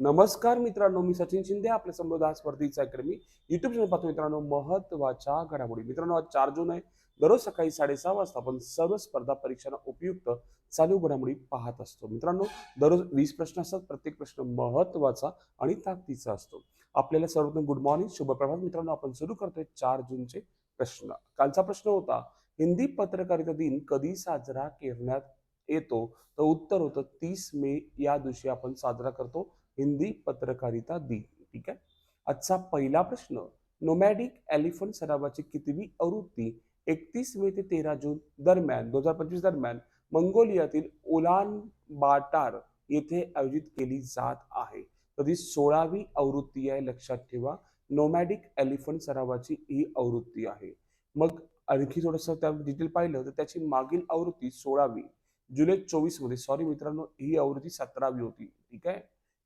नमस्कार मित्रांनो मी सचिन शिंदे आपल्या समृद्ध स्पर्धेचा अकॅडमी युट्यूब चॅनल पाहतो मित्रांनो महत्त्वाच्या घडामोडी. मित्रांनो आज चार जून आहे. दररोज सकाळी साडेसहा वाजता आपण सर्व स्पर्धा परीक्षांना उपयुक्त चालू घडामोडी पाहत असतो. मित्रांनो दररोज वीस प्रश्न असतात. प्रत्येक प्रश्न महत्त्वाचा आणि ताकदीचा असतो. आपल्याला सर्वप्रथम गुड मॉर्निंग शुभप्रभात. मित्रांनो आपण सुरू करतोय चार जूनचे प्रश्न. कालचा प्रश्न होता हिंदी पत्रकारिता दिन कधी साजरा करण्यात येतो? तर उत्तर होतं तीस मे या दिवशी आपण साजरा करतो. हिंदी पत्रकारिता दिन ठीक आहे? आजचा पहिला प्रश्न नोमॅडिक एलिफंट सरावाची कितवी आवृत्ती एकतीस मे ते तेरा जून दरम्यान दोन हजार पंचवीस दरम्यान मंगोलियातील उलान बाटार येथे आयोजित केली जात आहे. तर सोळावी आवृत्ती आहे लक्षात ठेवा. नोमॅडिक एलिफंट सरावाची ही आवृत्ती आहे. मग आणखी थोडंसं त्या डिटेल पाहिलं तर त्याची मागील आवृत्ती सोळावी जुलै चोवीसमध्ये सॉरी मित्रांनो ही आवृत्ती सतरावी होती ठीक आहे?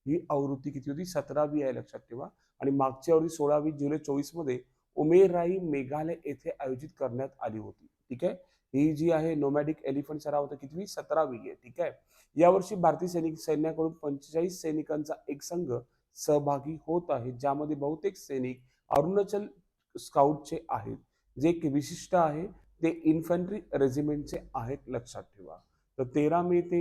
ही आवृत्ती किती होती? सतरावी आहे लक्षात ठेवा. आणि मागची आवृत्ती सोळावी जुलै चोवीसमध्ये उमेराई मेघालय येथे आयोजित करण्यात आली होती. ठीक आहे? ही जी आहे नोमॅडिक एलिफंट सराव होता कितवी? सतरावी आहे. ठीक आहे? यावर्षी भारतीय सैनिक सैन्याकडून पंचेचाळीस सैनिकांचा एक संघ सहभागी होत आहे ज्यामध्ये बहुतेक सैनिक अरुणाचल स्काउटचे आहेत. जे एक विशिष्ट आहे ते इन्फंट्री रेजिमेंटचे आहेत लक्षात ठेवा. तर तेरा मे ते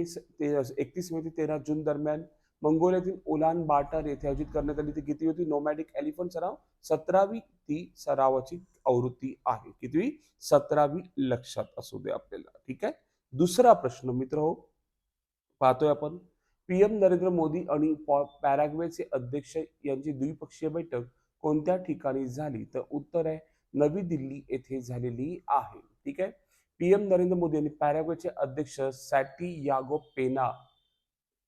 एकतीस मे ते तेरा जून दरम्यान मंगोलियातील उलान बाटार येथे आयोजित करण्यात आली. ती किती होती? नोमॅडिक एलिफंट सराव. सतरावी ती सरावाची आवृत्ती आहे. कितवी? सतरावी लक्षात असू दे आपल्याला. ठीक आहे? दुसरा प्रश्न मित्र हो पाहतोय आपण. पीएम नरेंद्र मोदी आणि पॅराग्वेचे अध्यक्ष यांची द्विपक्षीय बैठक कोणत्या ठिकाणी झाली? तर उत्तर आहे नवी दिल्ली येथे झालेली आहे. ठीक आहे? पीएम नरेंद्र मोदी यांनी पॅराग्वेचे अध्यक्ष सॅटी यागो पेना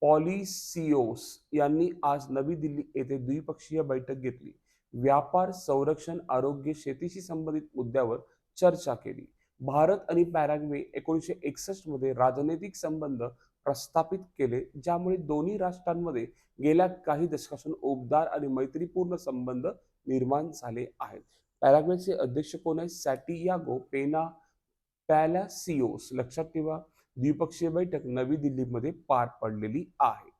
पॉलिसिओस यांनी आज नवी दिल्ली येथे द्विपक्षीय बैठक घेतली. व्यापार संरक्षण आरोग्य शेतीशी संबंधित मुद्द्यावर चर्चा केली. भारत आणि पॅराग्वे एकोणीसशे एकसष्टमध्ये राजनैतिक संबंध प्रस्थापित केले ज्यामुळे दोन्ही राष्ट्रांमध्ये गेल्या काही दशकापासून उबदार आणि मैत्रीपूर्ण संबंध निर्माण झाले आहेत. पॅराग्वेचे अध्यक्ष कोण आहे सॅटियागो पेना पॅलासिओस. लक्षात ठेवा द्विपक्षीय बैठक नवी दिल्लीमध्ये पार पडलेली आहे.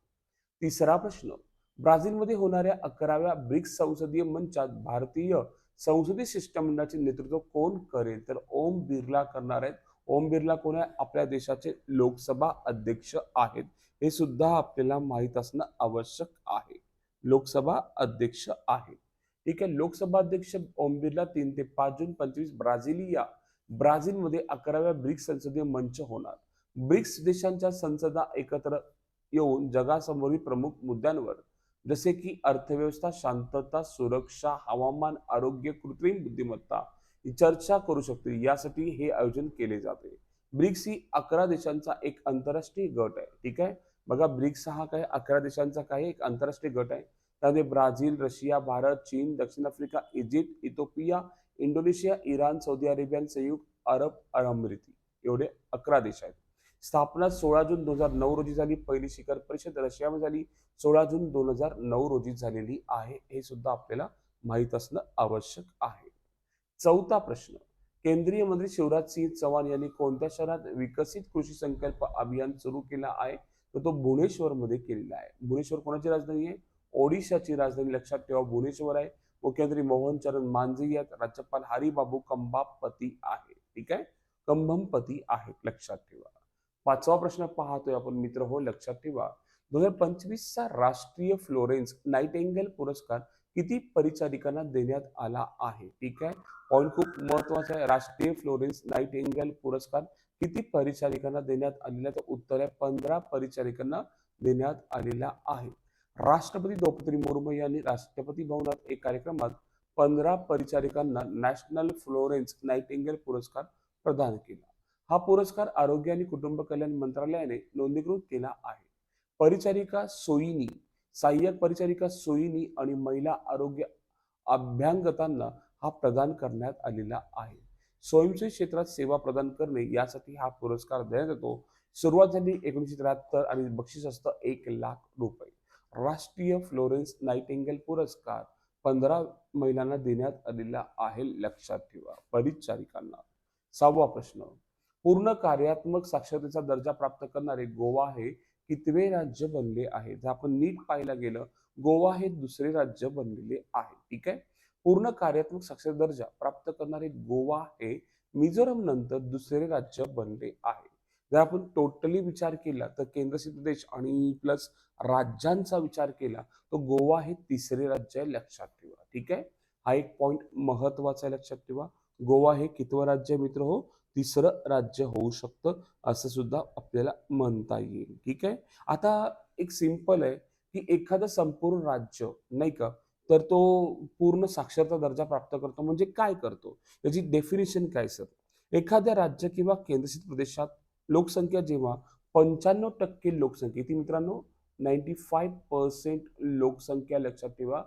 तिसरा प्रश्न ब्राझीलमध्ये होणाऱ्या अकराव्या ब्रिक्स संसदीय मंचात भारतीय संसदीय शिष्टमंडळाचे नेतृत्व कोण करेल? तर ओम बिर्ला करणार आहेत. ओम बिर्ला कोण आहे? आपल्या देशाचे लोकसभा अध्यक्ष आहेत. हे सुद्धा आपल्याला माहीत असणं आवश्यक आहे. लोकसभा अध्यक्ष आहे ठीक आहे लोकसभा अध्यक्ष ओम बिर्ला तीन ते पाच जून पंचवीस ब्राझिलिया ब्राझीलमध्ये अकराव्या ब्रिक्स संसदीय मंच होणार. ब्रिक्स देशांच्या संसदा एकत्र येऊन जगासमोरील प्रमुख मुद्द्यांवर जसे की अर्थव्यवस्था शांतता सुरक्षा हवामान आरोग्य कृत्रिम बुद्धिमत्ता चर्चा करू शकते. यासाठी हे आयोजन केले जाते. ब्रिक्स ही अकरा देशांचा एक आंतरराष्ट्रीय गट आहे. ठीक आहे? बघा ब्रिक्स हा काय अकरा देशांचा काय एक आंतरराष्ट्रीय गट आहे. त्यामध्ये ब्राझील रशिया भारत चीन दक्षिण Africa Egypt Ethiopia Indonesia Iran Saudi Arabia संयुक्त अरब अमिराती. एवढे अकरा देश आहेत. स्थापना सोळा जून दोन हजार नऊ रोजी झाली. पहिली शिखर परिषद रशियामध्ये झाली. सोळा जून दोन हजार नऊ रोजी झालेली आहे. हे सुद्धा आपल्याला माहीत असणं आवश्यक आहे. चौथा प्रश्न. केंद्रीय मंत्री शिवराज सिंह चव्हाण यांनी कोणत्या शहरात विकसित कृषी संकल्प अभियान सुरू केला आहे? तर तो भुवनेश्वर मध्ये केलेला आहे. भुवनेश्वर कोणाची राजधानी आहे? ओडिशाची राजधानी. लक्षात ठेवा भुवनेश्वर आहे. मुख्यमंत्री मोहन चरण मांझी आहेत. राज्यपाल हरिबाबू कंबापती आहे ठीक आहे? कंभमपती आहेत. लक्षात ठेवा. पाचवा प्रश्न पाहतोय आपण मित्र. हो लक्षात ठेवा. दोन हजार पंचवीसचा राष्ट्रीय फ्लोरेन्स नाईटेंगल पुरस्कार किती परिचारिकांना देण्यात आला आहे? ठीक आहे? पॉईंट खूप महत्त्वाचा आहे. राष्ट्रीय फ्लोरेन्स नाईटेंगल पुरस्कार किती परिचारिकांना देण्यात आलेला तर उत्तर आहे पंधरा परिचारिकांना देण्यात आलेला आहे. राष्ट्रपती द्रौपदी मुर्मू यांनी राष्ट्रपती भवनात एक कार्यक्रमात पंधरा परिचारिकांना नॅशनल फ्लोरेन्स नाईटेंगल पुरस्कार प्रदान केला. हा पुरस्कार आरोग्य आणि कुटुंब कल्याण मंत्रालयाने नोंदणीकृत केला आहे. परिचारिका सोयीनी सहाय्यक परिचारिका सोयीनी आणि महिला आरोग्य अभ्यांगतांना हा प्रदान करण्यात आलेला आहे. स्वयंसेवी क्षेत्रात सेवा प्रदान करणे यासाठी हा पुरस्कार देण्यात येतो. सुरुवात झाली एकोणीसशे त्र्याहत्तर आणि बक्षीस असतं एक लाख रुपये. राष्ट्रीय फ्लोरेन्स नाईटेंगल पुरस्कार पंधरा महिलांना देण्यात आलेला आहे लक्षात ठेवा. परिचारिकांना सहावा प्रश्न. पूर्ण कार्यात्मक साक्षरतेचा दर्जा प्राप्त करणारे गोवा हे कितवे राज्य बनले आहे? जर आपण नीट पाहायला गेलं गोवा हे दुसरे राज्य बनलेले आहे. ठीक आहे? पूर्ण कार्यात्मक साक्षर दर्जा प्राप्त करणारे गोवा हे मिझोरम नंतर दुसरे राज्य बनले आहे. जर आपण टोटली विचार केला तर केंद्रशासित प्रदेश आणि प्लस राज्यांचा विचार केला तर गोवा हे तिसरे राज्य आहे लक्षात ठेवा. ठीक आहे? हा एक पॉइंट महत्त्वाचा आहे लक्षात ठेवा. गोवा हे कितवं राज्य मित्र हो? तिसरं राज्य होऊ शकतं असं सुद्धा आपल्याला म्हणता येईल. ठीक आहे? आता एक सिंपल आहे की एखादं संपूर्ण राज्य नाही का? तर तो पूर्ण साक्षरता दर्जा प्राप्त करतो. म्हणजे काय करतो? याची डेफिनेशन काय सर एखाद्या राज्य किंवा केंद्रशासित प्रदेशात लोकसंख्या जेव्हा पंच्याण्णव टक्के लोकसंख्या ती मित्रांनो? नाईन्टी फाईव्ह पर्सेंट लोकसंख्या लक्षात ठेवा.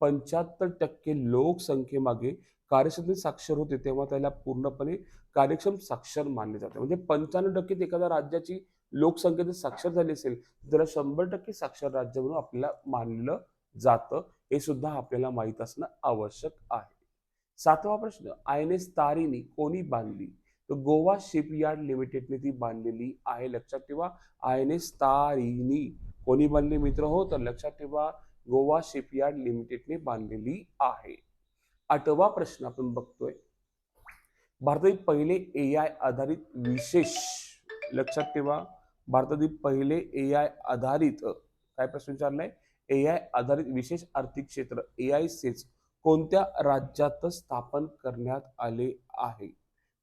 पंच्याहत्तर टक्के लोकसंख्येमागे कार्यक्षमतेत साक्षर होते तेव्हा त्याला पूर्णपणे कार्यक्षम साक्षर मानले जाते. म्हणजे पंच्याण्णव टक्के एखाद्या राज्याची लोकसंख्येत साक्षर झाली असेल तर त्याला शंभर टक्के साक्षर राज्य म्हणून आपल्याला मानलं जातं. हे सुद्धा आपल्याला माहीत असणं आवश्यक आहे. सातवा प्रश्न आय एन एस तारिणी कोणी बांधली? तर गोवा शिपयार्ड लिमिटेडने ती बांधलेली आहे. लक्षात ठेवा आय एन एस तारिणी कोणी बांधली? मित्र हो तर लक्षात ठेवा गोवा शिपयार्ड लिमिटेडने बांधलेली आहे. आठवा प्रश्न आपण बघतोय. भारतातील पहिले ए आय आधारित विशेष लक्षात ठेवा भारतातील पहिले ए आय आधारित काय प्रश्न विचारलाय? ए आय आधारित विशेष आर्थिक क्षेत्र ए आय सेच कोणत्या राज्यात स्थापन करण्यात आले आहे?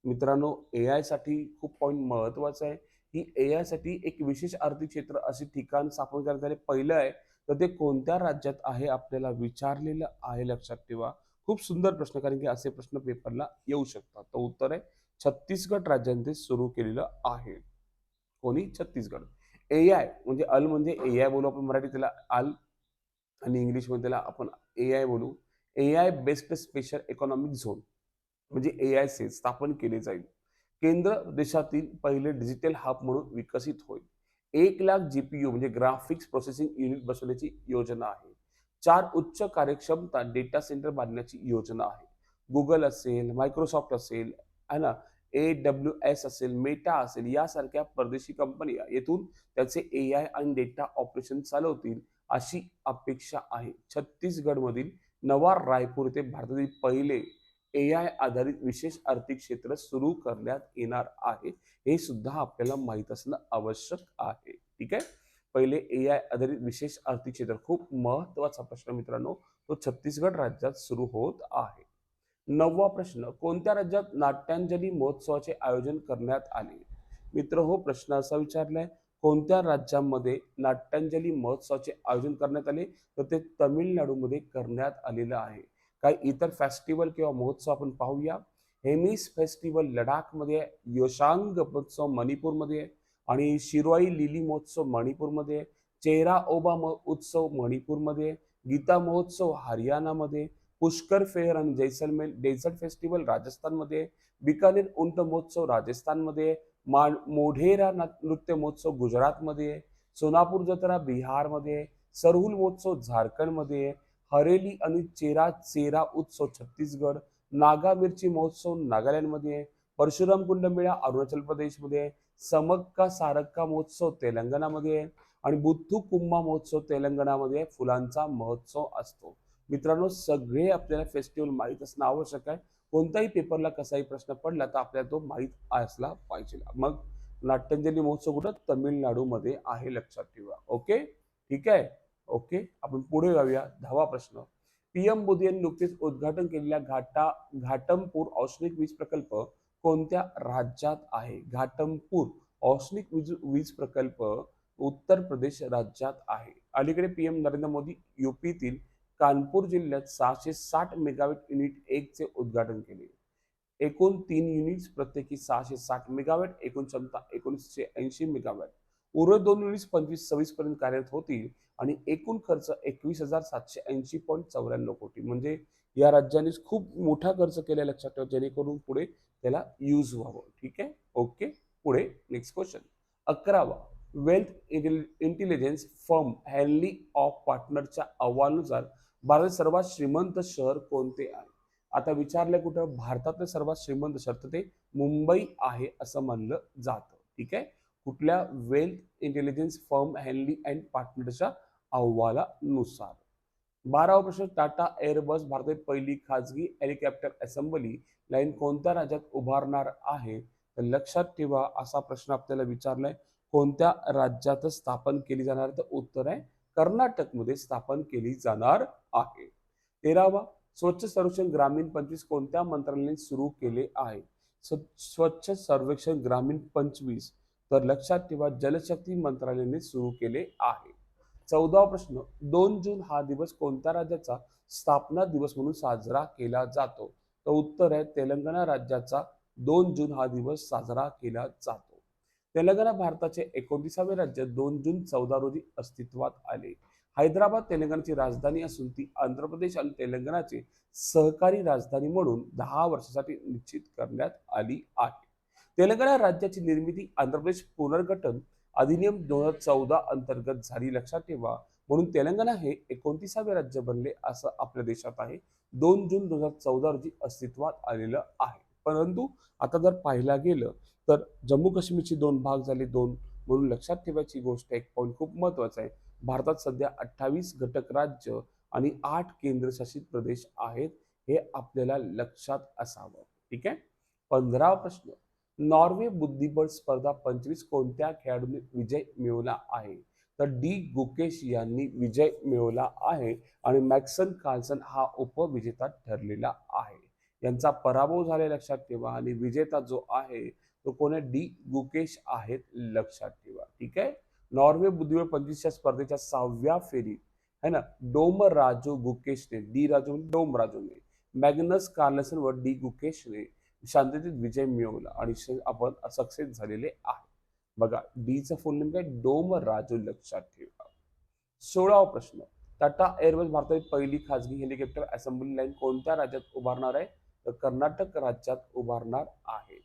मित्रांनो ए आयसाठी खूप पॉईंट महत्त्वाचा आहे. ही ए आयसाठी एक विशेष आर्थिक क्षेत्र असे ठिकाण स्थापन करण्यात आले. पहिलं आहे तर ते कोणत्या राज्यात आहे? आपल्याला विचारलेलं आहे लक्षात ठेवा. खूप सुंदर प्रश्न कारण की असे प्रश्न पेपरला येऊ शकतात. तर उत्तर आहे छत्तीसगड राज्याने सुरू केलेलं आहे. कोणी? छत्तीसगड. ए आय म्हणजे अल म्हणजे ए आय बोलू आपण मराठी त्याला अल आणि इंग्लिशमध्ये त्याला आपण ए आय बोलू. A I based special economic zone म्हणजे ए आय से स्थापन केले जाईल. केंद्र देशातील पहिले डिजिटल हब म्हणून विकसित होईल. एक लाख जीपीयू म्हणजे ग्राफिक्स प्रोसेसिंग युनिट बसवण्याची योजना आहे. चार उच्च कार्यक्षमता डेटा सेंटर बांधण्याची योजना आहे. गुगल असेल मायक्रोसॉफ्ट असेल है ना? ए डब्ल्यू एस असेल मेटा असेल यासारख्या परदेशी कंपनी येथून त्याचे ए आय आणि डेटा ऑपरेशन चालवतील अशी अपेक्षा आहे. छत्तीसगडमधील नवा रायपूर येथे भारतातील पहिले ए आय आधारित विशेष आर्थिक क्षेत्र सुरू करण्यात येणार आहे. हे सुद्धा आपल्याला माहीत असणं आवश्यक आहे. ठीक आहे? पहिले ए आय आधारित विशेष आर्थिक क्षेत्र. खूप महत्त्वाचा प्रश्न मित्रांनो तो छत्तीसगड राज्यात सुरू होत आहे. नववा प्रश्न कोणत्या राज्यात नाट्यांजली महोत्सवाचे आयोजन करण्यात आले? मित्र हो प्रश्न असा विचारलाय कोणत्या राज्यामध्ये नाट्यांजली महोत्सवाचे आयोजन करण्यात आले? तर ते तमिळनाडूमध्ये करण्यात आलेलं आहे. काही इतर फेस्टिवल किंवा महोत्सव आपण पाहूया. हेमिस फेस्टिवल लडाखमध्ये आहे योशांग महोत्सव मणिपूरमध्ये आहे. आणि शिरवाई लिली महोत्सव मणिपूरमध्ये चेहरा ओबा म- उत्सव मणिपूरमध्ये गीता महोत्सव हरियाणामध्ये पुष्कर फेअर आणि जैसलमेर डेझर्ट फेस्टिवल राजस्थानमध्ये बिकानेर उंट महोत्सव राजस्थानमध्ये मा मोढेरा नृत्य महोत्सव गुजरातमध्ये सोनापूर जत्रा बिहारमध्ये सरहुल महोत्सव झारखंडमध्ये आहे हरेली आणि चेरा चेरा उत्सव छत्तीसगड नागा मिरची महोत्सव नागालँडमध्ये आहे परशुराम कुंड मेळा अरुणाचल प्रदेशमध्ये समक्का सारक्का महोत्सव तेलंगणामध्ये आहे. आणि बुद्धू कुंभा महोत्सव तेलंगणामध्ये फुलांचा महोत्सव असतो. मित्रांनो सगळे आपल्याला फेस्टिवल माहीत असणं आवश्यक आहे. कोणताही पेपरला कसाही प्रश्न पडला तर आपल्याला तो माहीत असला पाहिजे. मग नाट्यांजली महोत्सव कुठं? तमिळनाडूमध्ये आहे लक्षात ठेवा. ओके? ठीक आहे? ओके? आपण पुढे जाऊया. दहावा प्रश्न. पीएम मोदी यांनी नुकतेच उद्घाटन केलेल्या घाटा घाटमपूर औष्णिक वीज प्रकल्प कोणत्या राज्यात आहे? घाटमपूर औष्णिक वीज वीज प्रकल्प उत्तर प्रदेश राज्यात आहे. अलीकडे पीएम नरेंद्र मोदी युपीतील कानपूर जिल्ह्यात सहाशे साठ मेगावॅट युनिट एक चे उद्घाटन केले. एकूण तीन युनिट्स प्रत्येकी सहाशे साठ मेगावॅट एकूण क्षमता एकोणीसशे ऐंशी मेगावॅट. उर्वरित दोन युनिट्स पंचवीस सव्वीस पर्यंत कार्यरत होतील आणि एकूण खर्च एकवीस हजार सातशे ऐंशी पॉईंट चौऱ्याण्णव कोटी. म्हणजे या राज्याने खूप मोठा खर्च केला लक्षात ठेवा जेणेकरून पुढे त्याला यूज व्हावं. ठीक आहे? ओके पुढे नेक्स्ट क्वेश्चन अकरावा. Wealth intelligence firm Henley of पार्टनरच्या अहवालानुसार भारतात सर्वात श्रीमंत शहर कोणते आहे? आता विचारलं कुठं? भारतातलं सर्वात श्रीमंत शहर तर ते मुंबई आहे असं मानलं जातं. ठीक आहे? कुठल्या wealth intelligence firm Henley and पार्टनरच्या अहवालानुसार? बारावा प्रश्न टाटा एअरबस भारतातील पहिली खाजगी हेलिकॉप्टर असेंबली लाईन कोणत्या राज्यात उभारणार आहे? तर लक्षात ठेवा असा प्रश्न आपल्याला विचारलाय. कोणत्या राज्यात स्थापन केली जाणार? तर उत्तर आहे कर्नाटकमध्ये स्थापन केली जाणार आहे. तेरावा स्वच्छ सर्वेक्षण ग्रामीण पंचवीस कोणत्या मंत्रालयाने सुरू केले आहे? स्व- स्वच्छ सर्वेक्षण ग्रामीण पंचवीस. तर लक्षात ठेवा जलशक्ती मंत्रालयाने सुरू केले आहे. चौदावा प्रश्न दोन जून हा दिवस कोणत्या राज्याचा स्थापना दिवस म्हणून साजरा केला जातो? तर उत्तर आहे तेलंगणा राज्याचा दोन जून हा दिवस साजरा केला जातो. तेलंगणा भारताचे एकोणतीसावे राज्य दोन जून चौदा रोजी अस्तित्वात आले. हैदराबाद तेलंगणाची राजधानी असून ती आंध्र प्रदेश आणि तेलंगणाची सहकारी राजधानी म्हणून दहा वर्षासाठी निश्चित करण्यात आली आहे. तेलंगणा राज्याची निर्मिती आंध्र प्रदेश पुनर्गठन अधिनियम दोन हजार चौदा अंतर्गत झाली. लक्षात ठेवा. म्हणून तेलंगणा हे एकोणतीसावे राज्य बनले असं आपल्या देशात आहे. दोन जून दोन हजार चौदा रोजी अस्तित्वात आलेलं आहे. परंतु आता जर पाहायला गेलं तर जम्मू काश्मीरचे दोन भाग झाले दोन. म्हणून लक्षात ठेवायची गोष्ट एक पॉईंट खूप महत्त्वाचा आहे. भारतात सध्या अठ्ठावीस घटक राज्य आणि आठ केंद्रशासित प्रदेश आहेत हे आपल्याला लक्षात असावं. ठीक आहे? पंधरावा प्रश्न. नॉर्वे बुद्धिबळ स्पर्धा पंचवीस कोणत्या खेळाडूने विजय मिळवला आहे? तर डी. गुकेश यांनी विजय मिळवला आहे आणि मॅक्सन कार्सन हा उपविजेता ठरलेला आहे. यांचा पराभव झाले लक्षात ठेवा आणि विजेता जो आहे तो कोण डी. गुकेश आहेत लक्षात ठेवा. ठीक आहे? नॉर्वे बुद्धिबळ पंचवीसच्या स्पर्धेच्या सहाव्या फेरीत है ना? डोम राजू गुकेशने डी. राजू डोम राजूने मॅग्नस कार्लसन व डी. गुकेशने शांततेत विजय मिळवला आणि श- आपण सक्सेस झालेले आहे. बघा डीचं फुल नेम काय? डोम राजू लक्षात ठेवा. सोळावा प्रश्न. टाटा एअरवेज भारतातील पहिली खासगी हेलिकॉप्टर असेंब्ली लाईन कोणत्या राज्यात उभारणार आहे? तर कर्नाटक राज्यात उभारणार आहे.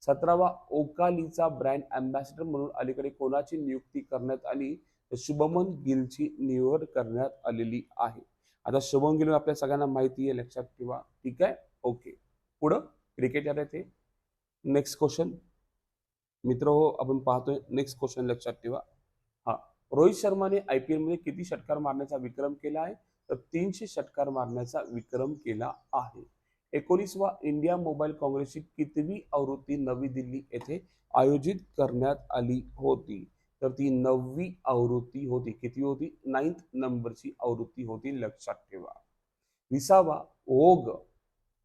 सतरावा ओकालीचा ब्रँड अँबॅसेडर म्हणून अलीकडे कोणाची नियुक्ती करण्यात आली? तर शुभमन गिलची निवड करण्यात आलेली आहे. आता शुभमन गिल आपल्या सगळ्यांना माहिती आहे लक्षात ठेवा. ठीक आहे? ओके. पुढं? क्रिकेटर आहे ते. नेक्स्ट क्वेश्चन मित्र हो आपण पाहतोय. नेक्स्ट क्वेश्चन लक्षात ठेवा. हा. रोहित शर्माने आय पी मध्ये किती षटकार मारण्याचा विक्रम केला आहे? तर तीनशे षटकार मारण्याचा विक्रम केला आहे. एकोणीसवा इंडिया मोबाईल काँग्रेसची कितवी आवृत्ती नवी दिल्ली येथे आयोजित करण्यात आली होती? तर ती नववी आवृत्ती होती. किती होती? नाईन्थ नंबरची आवृत्ती होती. लक्षात ठेवा. विसावा ओग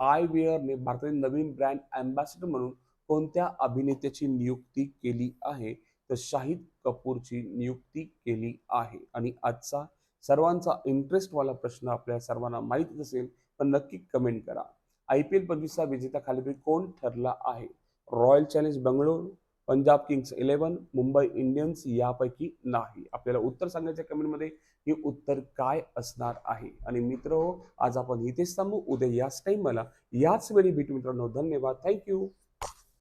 आय वेअरने भारतातील नवीन ब्रँड अँबॅसेडर म्हणून कोणत्या अभिनेत्याची नियुक्ती केली आहे? तर शाहिद कपूरची नियुक्ती केली आहे. आणि आजचा सर्वांचा इंटरेस्टवाला प्रश्न आपल्या सर्वांना माहीतच असेल पण नक्की कमेंट करा. आय पी एल पंचवीसचा विजेता खालीपैकी कोण ठरला आहे? Royal Challenge Bengaluru Punjab Kings eleven Mumbai Indians यापैकी नाही. आपल्याला उत्तर सांगायच्या कमेंटमध्ये हे उत्तर काय असणार आहे? आणि मित्र हो आज आपण इथेच थांबू उद्या याच टाईम मला याच वेळी भेटू मित्रांनो. धन्यवाद. थँक्यू